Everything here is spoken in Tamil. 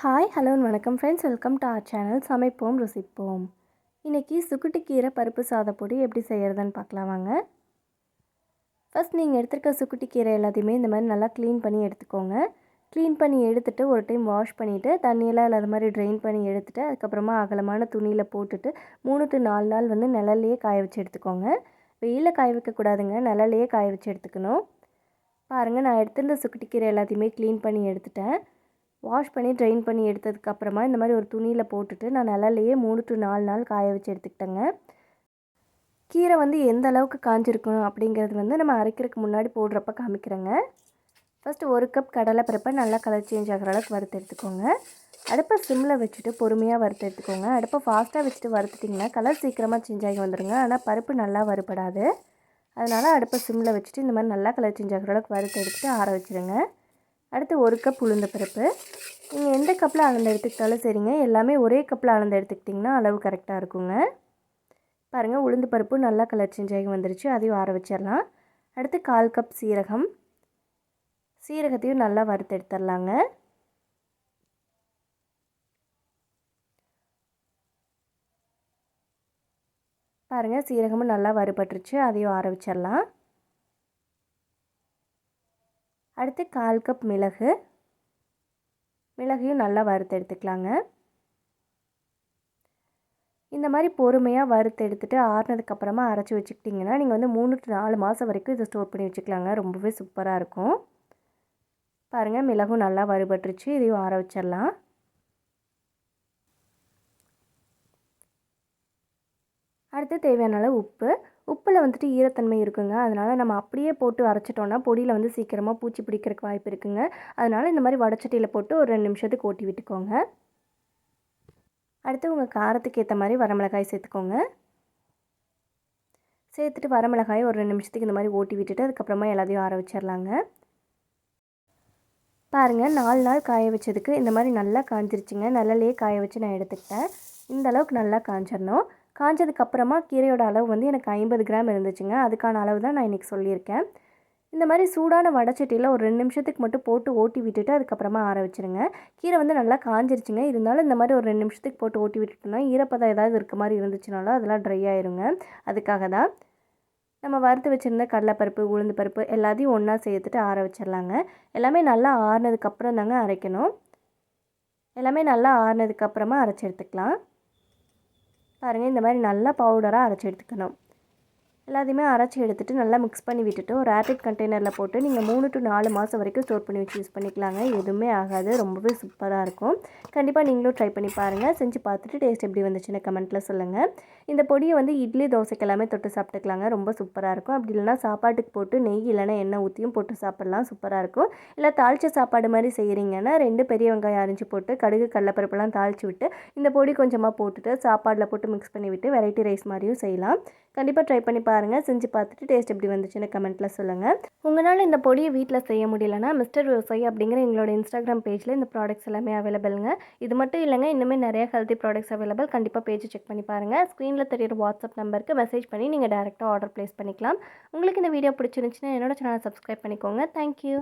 ஹாய் ஹலோ வணக்கம் friends welcome to our channel சமைப்போம் ருசிப்போம். இன்றைக்கி சுக்குட்டிக்கீரை பருப்பு சாதப்பொடி எப்படி செய்கிறதுன்னு பார்க்கலாம் வாங்க. ஃபஸ்ட் நீங்கள் எடுத்துருக்க சுக்குட்டி கீரை எல்லாத்தையுமே இந்த மாதிரி நல்லா க்ளீன் பண்ணி எடுத்துக்கோங்க. க்ளீன் பண்ணி எடுத்துகிட்டு ஒரு டைம் வாஷ் பண்ணிவிட்டு தண்ணியெல்லாம் இல்லாத மாதிரி ட்ரெயின் பண்ணி எடுத்துகிட்டு அதுக்கப்புறமா அகலமான துணியில் போட்டுட்டு மூணு டு நாலு நாள் வந்து நிழல்லையே காய வச்சு எடுத்துக்கோங்க. வெயிலில் காய வைக்கக்கூடாதுங்க நிழல்லையே காய வச்சு எடுத்துக்கணும். பாருங்கள் நான் எடுத்திருந்த சுக்குட்டிக்கீரை எல்லாத்தையுமே க்ளீன் பண்ணி எடுத்துட்டேன். வாஷ் பண்ணி ட்ரைன் பண்ணி எடுத்ததுக்கப்புறமா இந்த மாதிரி ஒரு துணியில் போட்டுட்டு நான் நிழல்லையே மூணு டு நாலு நாள் காய வச்சு எடுத்துக்கிட்டேங்க. கீரை வந்து எந்த அளவுக்கு காஞ்சிருக்கணும் அப்படிங்கிறது வந்து நம்ம அரைக்கிறதுக்கு முன்னாடி போடுறப்ப காமிக்கிறேங்க. ஃபஸ்ட்டு ஒரு கப் கடலை பருப்பை நல்லா கலர் சேஞ்ச் ஆகிற அளவுக்கு வறுத்து எடுத்துக்கோங்க. அடுப்பை சிம்மில் வச்சுட்டு பொறுமையாக வறுத்து எடுத்துக்கோங்க. அடுப்பை ஃபாஸ்ட்டாக வச்சுட்டு வறுத்துட்டிங்கன்னா கலர் சீக்கிரமாக சேஞ்ச் ஆகி வந்துடுங்க ஆனால் பருப்பு நல்லா வறுபடாது. அதனால் அடுப்பை சிம்மில் வச்சுட்டு இந்த மாதிரி நல்லா கலர் சேஞ்ச் ஆகிற அளவுக்கு வறுத்து எடுத்துகிட்டு ஆற வச்சுருங்க. அடுத்து ஒரு கப் உளுந்த பருப்பு. நீங்கள் எந்த கப்பில் அளந்து எடுத்துக்கிட்டாலும் சரிங்க. எல்லாமே ஒரே கப்பில் அளந்து எடுத்துக்கிட்டிங்கன்னா அளவு கரெக்டாக இருக்குங்க. பாருங்கள் உளுந்து பருப்பு நல்லா கலர் சேஞ்ச் வந்துருச்சு. அதையும் ஆற வச்சிடலாம். அடுத்து கால் கப் சீரகம். சீரகத்தையும் நல்லா வறுத்து எடுத்துடலாங்க. பாருங்கள் சீரகமும் நல்லா வறுபட்டுருச்சு. அதையும் ஆற வச்சிடலாம். அடுத்து கால் கப் மிளகு. மிளகையும் நல்லா வறுத்து எடுத்துக்கலாங்க. இந்த மாதிரி பொறுமையாக வறுத்து எடுத்துகிட்டு ஆறுனதுக்கப்புறமா அரைச்சி வச்சுக்கிட்டிங்கன்னா நீங்கள் வந்து மூணு டு நாலு மாதம் வரைக்கும் இதை ஸ்டோர் பண்ணி வச்சுக்கலாங்க. ரொம்பவே சூப்பராக இருக்கும். பாருங்கள் மிளகும் நல்லா வறுபட்டுருச்சு. இதையும் ஆற வச்சிடலாம். அடுத்து தேவையான அளவு உப்பு. உப்பில் வந்துட்டு ஈரத்தன்மை இருக்குங்க. அதனால் நம்ம அப்படியே போட்டு அரைச்சிட்டோன்னா பொடியில் வந்து சீக்கிரமாக பூச்சி பிடிக்கிறதுக்கு வாய்ப்பு இருக்குங்க. அதனால் இந்த மாதிரி வடச்சட்டியில் போட்டு ஒரு ரெண்டு நிமிஷத்துக்கு ஓட்டி விட்டுக்கோங்க. அடுத்து உங்கள் காரத்துக்கு ஏற்ற மாதிரி வரமிளகாய் சேர்த்துக்கோங்க. சேர்த்துட்டு வரமிளகாய் ஒரு ரெண்டு நிமிஷத்துக்கு இந்த மாதிரி ஓட்டி விட்டுட்டு அதுக்கப்புறமா எல்லாத்தையும் ஆற வச்சிடலாங்க பாருங்கள் நாலு நாள் காய வச்சதுக்கு இந்த மாதிரி நல்லா காஞ்சிருச்சுங்க. நல்லலையே காய வச்சு நான் எடுத்துக்கிட்டேன். இந்த அளவுக்கு நல்லா காஞ்சிடணும் காஞ்சதுக்கப்புறமா கீரையோட அளவு வந்து எனக்கு ஐம்பது கிராம் இருந்துச்சுங்க. அதுக்கான அளவு தான் நான் இன்றைக்கி சொல்லியிருக்கேன். இந்த மாதிரி சூடான வடச்சட்டியில் ஒரு ரெண்டு நிமிஷத்துக்கு மட்டும் போட்டு ஓட்டி விட்டுட்டு அதுக்கப்புறமா ஆற வச்சுருங்க. கீரை வந்து நல்லா காஞ்சிருச்சுங்க. இருந்தாலும் இந்த மாதிரி ஒரு ரெண்டு நிமிஷத்துக்கு போட்டு ஓட்டி விட்டுட்டோம்னா ஈரப்பதம் ஏதாவது இருக்க மாதிரி இருந்துச்சுனாலும் அதெல்லாம் ட்ரை ஆயிருங்க. அதுக்காக தான் நம்ம வறுத்து வச்சுருந்த கடலைப்பருப்பு உளுந்து பருப்பு எல்லாத்தையும் ஒன்றா சேர்த்துட்டு ஆற வச்சிடலாங்க. எல்லாமே நல்லா ஆறுனதுக்கப்புறம் தாங்க அரைக்கணும். எல்லாமே நல்லா ஆறுனதுக்கப்புறமா அரைச்சி எடுத்துக்கலாம். பாருங்கள் இந்த மாதிரி நல்லா பவுடராக அரைச்சி எடுத்துக்கணும். எல்லாத்தையுமே அரைச்சி எடுத்துகிட்டு நல்லா மிக்ஸ் பண்ணி விட்டுட்டு ஒரு ஏர்டைட் கண்டெய்னரில் போட்டு நீங்கள் மூணு டு நாலு மாதம் வரைக்கும் ஸ்டோர் பண்ணி வச்சு யூஸ் பண்ணிக்கலாங்க. எதுவுமே ஆகாது ரொம்பவே சூப்பராக இருக்கும். கண்டிப்பாக நீங்களும் ட்ரை பண்ணி பாருங்கள் செஞ்சு பார்த்துட்டு டேஸ்ட் எப்படி வந்துச்சுன்னு கமெண்ட்டில் சொல்லுங்கள் இந்த பொடியை வந்து இட்லி தோசைக்கு எல்லாமே தொட்டு சாப்பிட்டுக்கலாங்க. ரொம்ப சூப்பராக இருக்கும். அப்படி இல்லைனா சாப்பாட்டுக்கு போட்டு நெய் இல்லைனா எண்ணெய் ஊற்றியும் போட்டு சாப்பிட்லாம். சூப்பராக இருக்கும். இல்லை தாளித்த சாப்பாடு மாதிரி செய்கிறீங்கன்னா ரெண்டு பெரிய வெங்காயம் அரிஞ்சு போட்டு கடுகு கடலப்பருப்பெல்லாம் தாளித்து விட்டு இந்த பொடி கொஞ்சமாக போட்டுட்டு சாப்பாடில் போட்டு மிக்ஸ் பண்ணி விட்டு வெரைட்டி ரைஸ் மாதிரியும் செய்யலாம். கண்டிப்பாக ட்ரை பண்ணி பாருங்கள் செஞ்சு பார்த்துட்டு டேஸ்ட் எப்படி வந்துச்சுன்னு கமெண்ட்டில் சொல்லுங்கள் உங்களால் இந்த பொடியை வீட்டில் செய்ய முடியலன்னா மிஸ்டர் விவசாயி அப்படிங்கிற எங்களோட இன்ஸ்டாகிராம் பேஜில் இந்த ப்ராடக்ட்ஸ் எல்லாமே அவைலபிளுங்க இது மட்டும் இல்லைங்க இன்னுமே நிறைய ஹெல்த்தி ப்ராடக்ட்ஸ் அவைலபிள் கண்டிப்பாக பேஜ் செக் பண்ணி பாருங்கள் ஸ்க்ரீனில் தெரியுற வாட்ஸ்அப் நம்பருக்கு மெசேஜ் பண்ணி நீங்கள் டேரெக்டாக ஆர்டர் ப்ளேஸ் பண்ணிக்கலாம். உங்களுக்கு இந்த வீடியோ பிடிச்சிருந்துச்சுன்னா என்னோட சேனலை சப்ஸ்கிரைப் பண்ணிக்கோங்க. தேங்க்யூ